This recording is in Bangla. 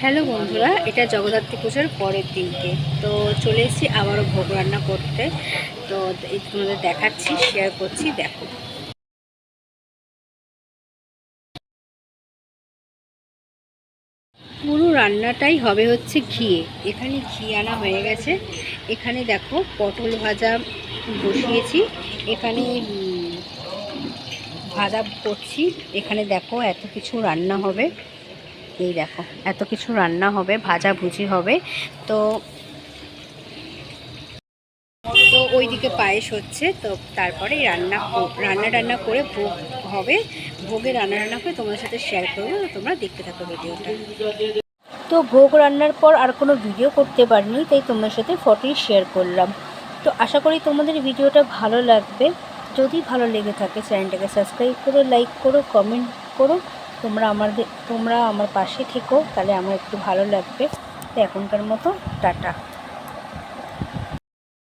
হ্যালো বন্ধুরা, এটা জগদ্ধাত্রী পুজোর পরের দিনকে। তো চলে এসেছি আবারও ভোগ রান্না করতে। তো তোমাদের দেখাচ্ছি শেয়ার করছি, দেখো। পুরো রান্নাটাই হবে হচ্ছে ঘিয়ে এখানে ঘি আনা হয়ে গেছে। এখানে দেখো, পটল ভাজা বসিয়েছি। এখানে ভাজা করছি। এখানে দেখো, এত কিছু রান্না হবে। এই দেখো, এত কিছু রান্না হবে, ভাজা ভুজি হবে। তো তো ওইদিকে পায়েস হচ্ছে, তো তারপরে রান্না রান্না টান্না করে ভোগ হবে। ভোগে রান্না রান্না করে তোমাদের সাথে শেয়ার করব তোমরা দেখতে থাকো ভিডিওটা। তো ভোগ রান্নার পর আর কোনো ভিডিও করতে পারিনি, তাই তোমার সাথে ফটোই শেয়ার করলাম। তো আশা করি তোমাদের ভিডিওটা ভালো লাগবে। যদি ভালো লেগে থাকে চ্যানেলটাকে সাবস্ক্রাইব করো লাইক করো কমেন্ট করো। তোমরা আমাদের তোমরা আমার পাশে থেকো, তাহলে আমার একটু ভালো লাগবে। তো এখনকার মতো, টাটা।